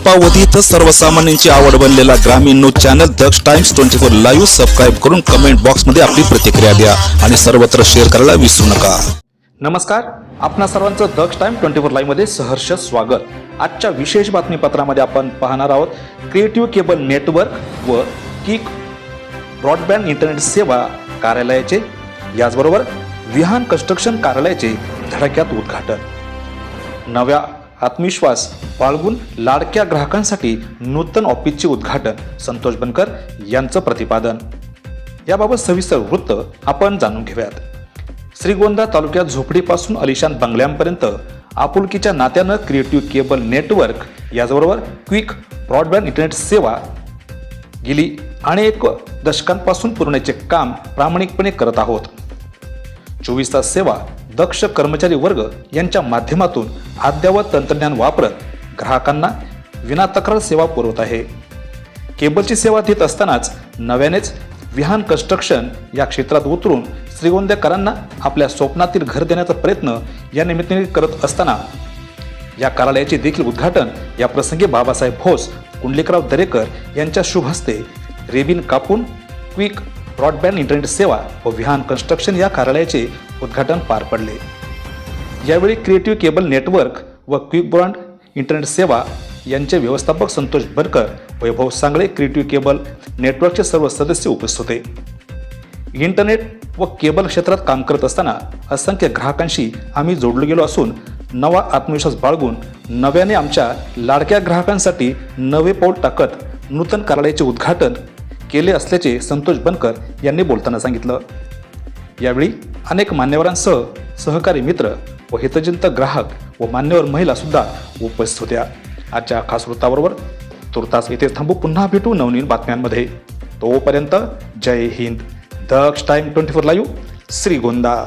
अल्पावधीत सर्वसामान्यांची आवड बनलेला ग्रामीण news channel Daksh Times twenty four live subscribe करून कमेंट बॉक्समध्ये आपली प्रतिक्रिया द्या आणि सर्वत्र शेअर करायला विसरू नका. नमस्कार. आपणा सर्वांचं दक्ष टाइम ट्वेंटी फोर लाईव्हमध्ये सहर्ष स्वागत. आजच्या विशेष बातमीपत्रामध्ये आपण पाहणार आहोत क्रिएटिव्ह केबल नेटवर्क व किक ब्रॉडबँड इंटरनेट सेवा कार्यालयाचे याचबरोबर विहान कन्स्ट्रक्शन कार्यालयाचे धडक्यात उद्घाटन. नव्या आत्मविश्वास बाळगून लाडक्या ग्राहकांसाठी नूतन ऑफिसचे उद्घाटन संतोष बनकर यांचं प्रतिपादन. याबाबत सविस्तर वृत्त आपण जाणून घेऊयात. श्रीगोंदा तालुक्यात झोपडीपासून अलिशान बंगल्यांपर्यंत आपुलकीच्या नात्यानं क्रिएटिव्ह केबल नेटवर्क याचबरोबर क्विक ब्रॉडबँड इंटरनेट सेवा गेली अनेक दशकांपासून पुरवण्याचे काम प्रामाणिकपणे करत आहोत. चोवीस तास सेवा दक्ष कर्मचारी वर्ग यांच्या माध्यमातून अद्ययावत तंत्रज्ञान वापरत ग्राहकांना विनातक्रार सेवा पुरवत आहे. केबलची सेवा देत असतानाच नव्यानेच विहान कन्स्ट्रक्शन या क्षेत्रात उतरून श्रीगोंद्याकरांना आपल्या स्वप्नातील घर देण्याचा प्रयत्न या निमित्ताने करत असताना या कार्यालयाचे देखील उद्घाटन या प्रसंगी बाबासाहेब भोस कुंडलिकराव दरेकर यांच्या शुभ हस्ते रेबिन कापून क्विक ब्रॉडबँड इंटरनेट सेवा व विहान कन्स्ट्रक्शन या कार्यालयाचे उद्घाटन पार पडले. यावेळी क्रिएटिव्ह केबल नेटवर्क व क्विक ब्रॉड इंटरनेट सेवा यांचे व्यवस्थापक संतोष बरकर वैभव सांगळे क्रिएटिव्ह केबल नेटवर्कचे सर्व सदस्य उपस्थित होते. इंटरनेट व केबल क्षेत्रात काम करत असताना असंख्य ग्राहकांशी आम्ही जोडलो गेलो असून नवा आत्मविश्वास बाळगून नव्याने आमच्या लाडक्या ग्राहकांसाठी नवे पाऊल टाकत नूतन कार्यालयाचे उद्घाटन केले असल्याचे संतोष बनकर यांनी बोलताना सांगितलं. यावेळी अनेक मान्यवरांसह सहकारी मित्र व हितचिंत ग्राहक व मान्यवर महिलासुद्धा उपस्थित होत्या. आजच्या खास वृत्ताबरोबर तुर्तास येथे थांबू पुन्हा भेटू नवनीन बातम्यांमध्ये. तोपर्यंत Jai Hind. Daksh Time twenty four live Shrigonda.